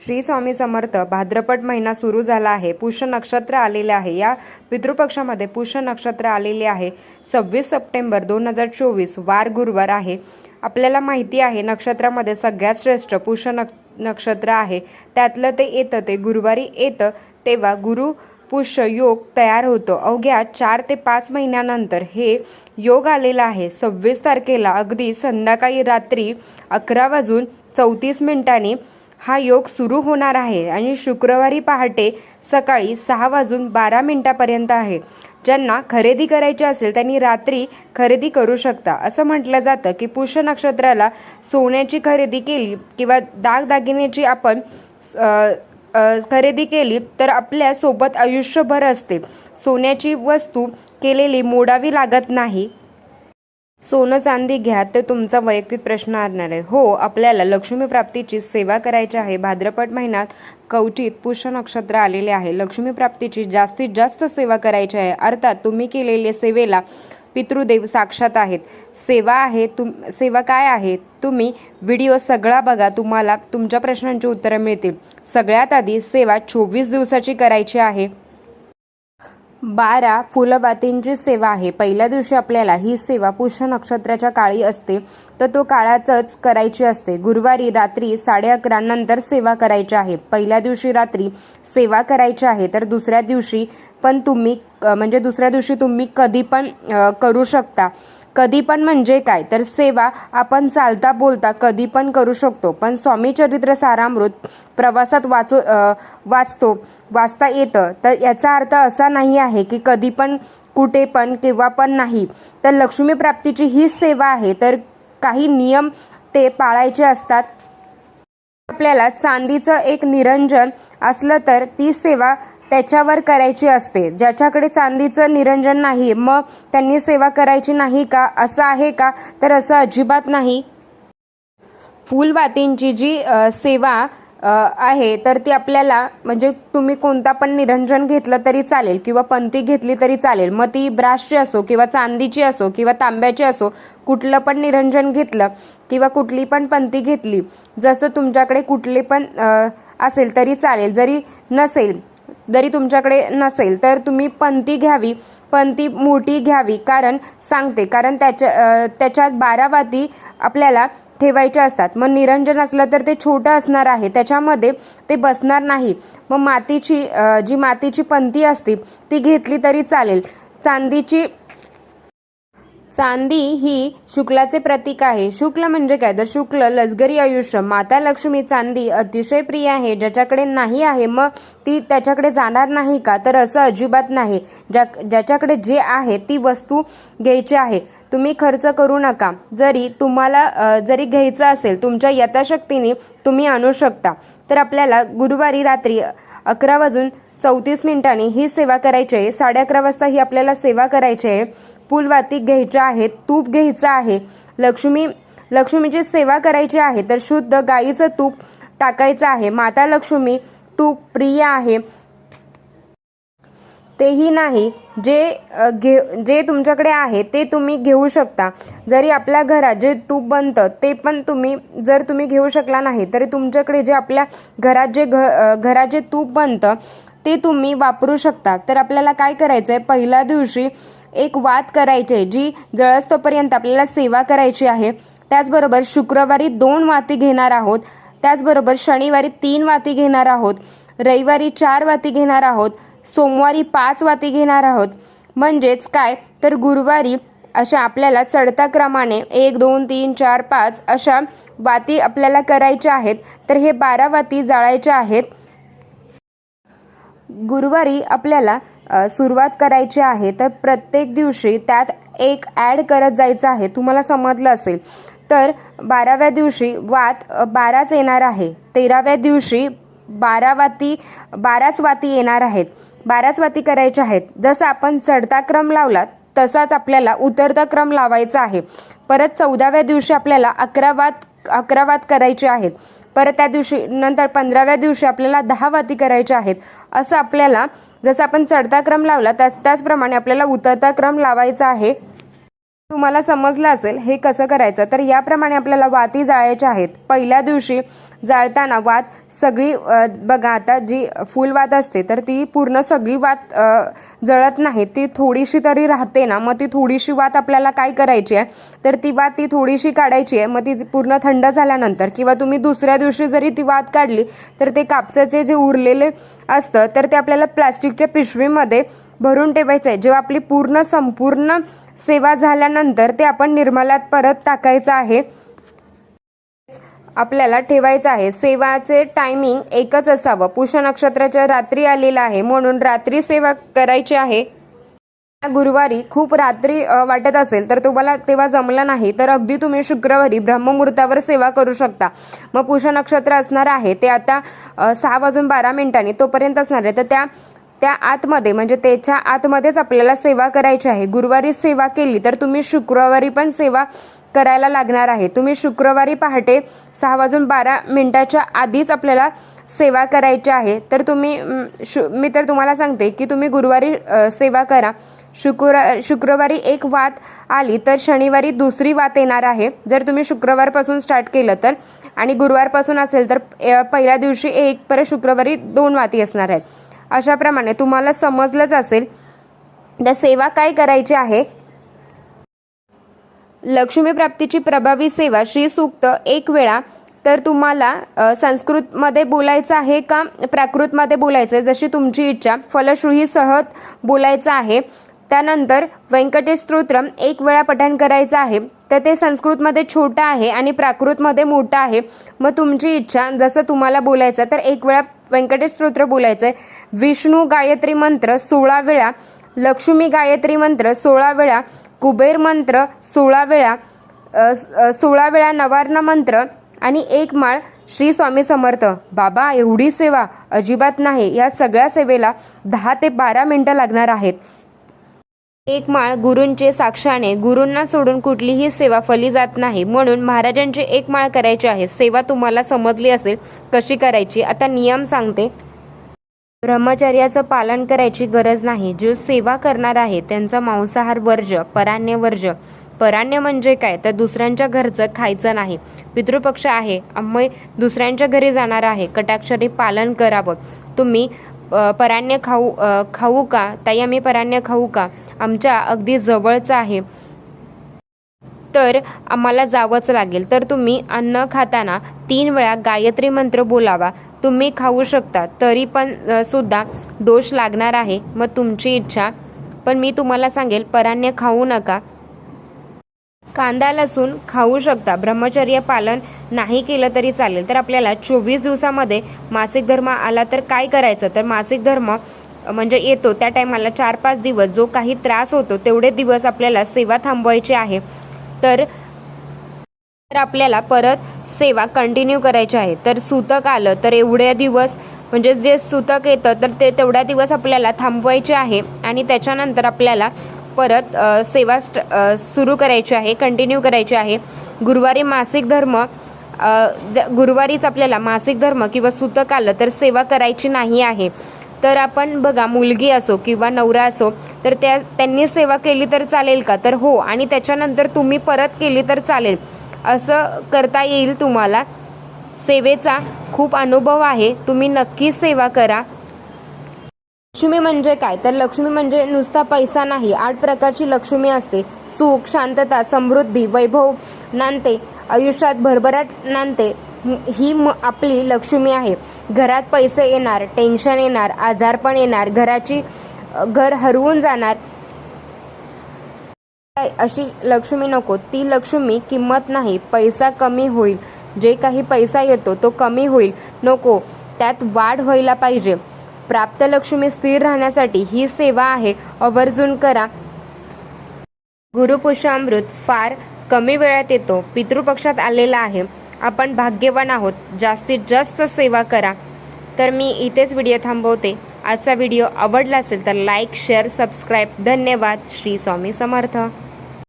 श्री स्वामी समर्थ भाद्रपद महिना सुरू झाला आहे. पुष्य नक्षत्र आलेले आहे. या पितृपक्षामध्ये पुष्य नक्षत्र आलेले आहे. सव्वीस सप्टेंबर दोन हजार चोवीस वार गुरुवार आहे. आपल्याला माहिती आहे नक्षत्रामध्ये सगळ्यात श्रेष्ठ पुष्य नक नक्षत्र आहे. त्यातलं ते येतं ते गुरुवारी येतं तेव्हा गुरु पुष्य योग तयार होतो. अवघ्या चार ते पाच महिन्यानंतर हे योग आलेला आहे. सव्वीस तारखेला अगदी संध्याकाळी रात्री अकरा वाजून चौतीस मिनिटांनी हा योग सुरू होणार आहे आणि शुक्रवारी पहाटे सकाळी सहा वाजून बारा मिनिटापर्यंत आहे. ज्यांना खरेदी करायची असेल त्यांनी रात्री खरेदी करू शकता. असं म्हटलं जातं की पुष्य नक्षत्राला सोन्याची खरेदी केली किंवा दागदागिन्याची आपण खरेदी केली तर आपल्यासोबत आयुष्यभर असते. सोन्याची वस्तू केलेली मोडावी लागत नाही. सोनं चांदी घ्या ते तुमचा वैयक्तिक प्रश्न आणणार आहे. हो आपल्याला लक्ष्मी प्राप्तीची सेवा करायची आहे. भाद्रपद महिन्यात कवटीत पुष्य नक्षत्र आलेले आहे. लक्ष्मी प्राप्तीची जास्तीत जास्त सेवा करायची आहे. अर्थात तुम्ही केलेल्या सेवेला पितृदेव साक्षात आहेत. सेवा आहे तुम सेवा काय आहे? तुम्ही व्हिडिओ सगळा बघा. तुम्हाला तुमच्या प्रश्नांची उत्तरं मिळतील. सगळ्यात आधी सेवा चोवीस दिवसाची करायची आहे. बारा फुलबातींची सेवा आहे. पहिल्या दिवशी आपल्याला ही सेवा पुष्य नक्षत्राच्या काळी असते. तर तो काळातच करायची असते. गुरुवारी रात्री साडे अकरा नंतर सेवा करायची आहे. पहिल्या दिवशी रात्री सेवा करायची आहे. तर दुसऱ्या दिवशी पण तुम्ही म्हणजे दुसऱ्या दिवशी तुम्ही कधी पण करू शकता. कधी पण म्हणजे काय? तर सेवा आपण चालता बोलता कधी पण करू शकतो. पण स्वामी चरित्र सारामृत प्रवासात वाचू वाचतो वाचता येतं. तर याचा अर्थ असा नाही आहे की कधी पण कुठे पण केव्हा पण नाही. तर लक्ष्मी प्राप्तीची ही सेवा आहे. तर काही नियम ते पाळायचे असतात. आपल्याला चांदीचं एक निरंजन असलं तर ती सेवा त्याच्यावर करायची असते. ज्याच्याकडे चांदीचं निरंजन नाही मग त्यांनी सेवा करायची नाही का? असं आहे का? तर असं अजिबात नाही. फुलवातींची जी सेवा आहे तर ती आपल्याला म्हणजे तुम्ही कोणता पण निरंजन घेतलं तरी चालेल किंवा पंथी घेतली तरी चालेल. मग ती ब्राशची असो किंवा चांदीची असो किंवा तांब्याची असो कुठलं पण निरंजन घेतलं किंवा कुठली पण पंथी घेतली जसं तुमच्याकडे कुठली पण असेल तरी चालेल. जरी नसेल जरी तुमच्याकडे नसेल तर तुम्ही पंथी घ्यावी पंथी मोठी घ्यावी. कारण सांगते कारण त्याच्या त्याच्यात बारा वाती आपल्याला ठेवायचे असतात. मग निरंजन असलं तर ते छोटं असणार आहे. त्याच्यामध्ये ते बसणार नाही. मग मातीची जी मातीची पंथी असते ती घेतली तरी चालेल. चांदीची चांदी ही शुक्लाचे प्रतीक आहे. शुक्ल म्हणजे काय? तर शुक्ल लष्करी आयुष्य माता लक्ष्मी चांदी अतिशय प्रिय आहे. ज्याच्याकडे नाही आहे मग ती त्याच्याकडे जाणार नाही का? तर असं अजिबात नाही. ज्या ज्याच्याकडे जे आहे ती वस्तू घ्यायची आहे. तुम्ही खर्च करू नका. जरी तुम्हाला जरी घ्यायचं असेल तुमच्या यथाशक्तीने तुम्ही आणू शकता. तर आपल्याला गुरुवारी रात्री अकरा वाजून चौतीस मिनिटांनी ही सेवा करायची. आहे साडे अकरा वाजता ही आपल्याला सेवा करायची. आहे फुलवाती घ्यायच्या आहेत तूप घ्यायचं आहे. लक्ष्मी लक्ष्मीची सेवा करायची आहे तर शुद्ध गाईचं तूप टाकायचं आहे. माता लक्ष्मी तूप प्रिय आहे. तेही नाही. जे घे जे तुमच्याकडे आहे ते तुम्ही घेऊ शकता. जरी आपल्या घरात जे तूप बनतं ते पण तुम्ही जर तुम्ही घेऊ शकला नाही तरी तुमच्याकडे जे आपल्या घरात जे घ घरात जे तूप बनतं ते तुम्ही वापरू शकता. तर आपल्याला काय करायचं आहे पहिल्या दिवशी एक वात करायची आहे जी जळस्तोपर्यंत आपल्याला सेवा करायची आहे. त्याचबरोबर शुक्रवारी दोन वाती घेणार आहोत. त्याचबरोबर शनिवारी तीन वाती घेणार आहोत. रविवारी चार वाती घेणार आहोत. सोमवारी पाच वाती घेणार आहोत. म्हणजेच काय? तर गुरुवारी अशा आपल्याला चढता क्रमाने एक दोन तीन चार पाच अशा वाती आपल्याला करायच्या आहेत. तर हे बारा वाती जाळायच्या आहेत. गुरुवारी आपल्याला सुरुवात करायची आहे तर प्रत्येक दिवशी त्यात एक ॲड करत जायचं आहे. तुम्हाला समजलं असेल. तर बाराव्या दिवशी वात बाराच येणार आहे. तेराव्या दिवशी बारा वाती बाराच वाती येणार आहेत. बाराच वाती करायच्या आहेत. जसं आपण चढता क्रम लावला तसाच आपल्याला उतरता क्रम लावायचा आहे. परत चौदाव्या दिवशी आपल्याला अकरा वात अकरा वात करायचे आहेत. परत त्या दिवशी नंतर पंधराव्या दिवशी आपल्याला दहा वाती करायच्या आहेत. असं आपल्याला जसं आपण चढता क्रम लावला त्याच त्याचप्रमाणे आपल्याला उतरता क्रम लावायचा आहे. तुम्हाला समजलं असेल हे कसं करायचं? तर याप्रमाणे आपल्याला वाती जाळायच्या आहेत. पहिल्या दिवशी जाळताना वात सगळी बघा आता जी फुल वात असते तर ती पूर्ण सगळी वात जळत नाही. ती थोडीशी तरी राहते ना मग ती थोडीशी वात आपल्याला काय करायची आहे? तर ती वात ती थोडीशी काढायची आहे मग ती पूर्ण थंड झाल्यानंतर किंवा तुम्ही दुसऱ्या दिवशी जरी ती वात काढली तर ते कापसाचे जे उरलेले असतं तर ते आपल्याला प्लास्टिकच्या पिशवीमध्ये भरून ठेवायचं आहे. जेव्हा आपली पूर्ण संपूर्ण सेवा झाल्यानंतर ते आपण निर्मलात परत टाकायचं आहे. आपल्याला ठेवायचं आहे. सेवाचे टायमिंग एकच असावं. पुष्य नक्षत्राच्या रात्री आलेलं आहे. म्हणून रात्री सेवा करायची आहे. गुरुवारी खूप रात्री वाटत असेल तर तुम्हाला तेव्हा जमलं नाही तर अगदी तुम्ही शुक्रवारी ब्रह्ममुहूर्तावर सेवा करू शकता. मग पुष्य नक्षत्र असणार आहे ते आता सहा वाजून बारा मिनिटांनी तोपर्यंत असणार आहे. तर त्या त्या आतमध्ये म्हणजे त्याच्या आतमध्येच आपल्याला सेवा करायची आहे. गुरुवारी सेवा केली तर तुम्ही शुक्रवारी पण सेवा करायला लागणार आहे. तुम्ही शुक्रवारी पहाटे सहा वाजून बारा मिनिटाच्या आधीच आपल्याला सेवा करायची आहे. तर तुम्ही शु मी तर तुम्हाला सांगते की तुम्ही गुरुवारी सेवा करा. शुक्र शुक्रवारी एक वात आली तर शनिवारी दुसरी वात येणार आहे. जर तुम्ही शुक्रवारपासून स्टार्ट केलं तर आणि गुरुवारपासून असेल तर पहिल्या दिवशी एक परत शुक्रवारी दोन वाती असणार आहेत. अशाप्रमाणे तुम्हाला समजलंच असेल. तर सेवा काय करायची आहे? लक्ष्मी प्राप्तीची प्रभावी सेवा श्री सूक्त एक वेळा तर तुम्हाला संस्कृतमध्ये बोलायचं आहे का प्राकृतमध्ये बोलायचं आहे जशी तुमची इच्छा. फलश्रुही सहज बोलायचं आहे. त्यानंतर व्यंकटेश स्तोत्रम एक वेळा पठण करायचं आहे. तर ते संस्कृतमध्ये छोटं आहे आणि प्राकृतमध्ये मोठं आहे. मग तुमची इच्छा जसं तुम्हाला बोलायचं तर एक वेळा व्यंकटेश स्तोत्र बोलायचं आहे विष्णू गायत्री मंत्र सोळा वेळा लक्ष्मी गायत्री मंत्र सोळा वेळा कुबेर मंत्र सोळा वेळा सोळा वेळा नवार्ण मंत्र आणि एक माळ श्री स्वामी समर्थ. बाबा एवढी सेवा अजिबात नाही. या सगळ्या सेवेला दहा ते बारा मिनिटं लागणार आहेत. एक माळ गुरूंचे साक्षाने गुरूंना सोडून कुठलीही सेवा फली जात नाही. म्हणून महाराजांची एक माळ करायची आहे. सेवा तुम्हाला समजली असेल कशी करायची. आता नियम सांगते. ब्रह्मचर्याचं पालन करायची गरज नाही. जो सेवा करणार आहे त्यांचा मांसाहार वर्ज पराण्य वर्ज पराण्य म्हणजे काय? तर दुसऱ्यांच्या घरचं खायचं नाही. पितृपक्ष आहे. आम्ही दुसऱ्यांच्या घरी जाणार आहे. कटाक्षरी पालन करावं. तुम्ही परान्य पराण्य खाऊ खाऊ का? ताई आम्ही पराण्य खाऊ का? आमच्या अगदी जवळचं आहे. तर आम्हाला जावंच लागेल. तर तुम्ही अन्न खाताना तीन वेळा गायत्री मंत्र बोलावा. तुम्ही खाऊ शकता. तरी पण सुद्धा दोष लागणार आहे. मग तुमची इच्छा. पण मी तुम्हाला सांगेल परान्य खाऊ नका. कांदा लसूण खाऊ शकता. ब्रह्मचर्य पालन नाही केलं तरी चालेल. तर आपल्याला चोवीस दिवसामध्ये मासिक धर्म आला तर काय करायचं? तर मासिक धर्म म्हणजे येतो त्या टायमाला चार पाच दिवस. जो काही त्रास होतो तेवढे दिवस आपल्याला सेवा थांबवायची आहे. तर तर आपल्याला परत सेवा कंटिन्यू करायची आहे. तर सुतक आलं तर एवढ्या दिवस म्हणजे जे सुतक येतं तर ते तेवढ्या दिवस आपल्याला थांबवायचे आहे आणि त्याच्यानंतर आपल्याला परत सेवा स्ट सुरू करायची आहे कंटिन्यू करायची आहे. गुरुवारी मासिक धर्म गुरुवारीच आपल्याला मासिक धर्म किंवा सुतक आलं तर सेवा करायची नाही आहे. तर आपण बघा मुलगी असो किंवा नवरा असो तर त्या त्यांनी सेवा केली तर चालेल का? तर हो. आणि त्याच्यानंतर तुम्ही परत केली तर चालेल. असं करता येईल तुम्हाला. सेवेचा खूप अनुभव आहे. तुम्ही नक्कीच सेवा करा. लक्ष्मी म्हणजे काय? तर लक्ष्मी म्हणजे नुसता पैसा नाही आठ प्रकारची लक्ष्मी असते. सुख शांतता समृद्धी वैभव नांदते. आयुष्यात भरभराट नांदते. ही म- आपली लक्ष्मी आहे. घरात पैसे येणार टेन्शन येणार आजारपण येणार घराची घर हरवून जाणार. अशी लक्ष्मी नको. ती लक्ष्मी किंमत नाही पैसा कमी होईल. जे काही पैसा येतो तो कमी होईल. नको त्यात वाढ व्हायला पाहिजे. प्राप्त लक्ष्मी स्थिर राहण्यासाठी ही सेवा आहे. आवर्जून करा. गुरुपुष्यामृत फार कमी वेळात येतो. पितृपक्षात आलेला आहे. आपण भाग्यवान आहोत. जास्तीत जास्त सेवा करा. तर मी इथेच व्हिडिओ थांबवते. आजचा व्हिडिओ आवडला असेल तर लाईक शेअर सबस्क्राईब. धन्यवाद. श्री स्वामी समर्थ.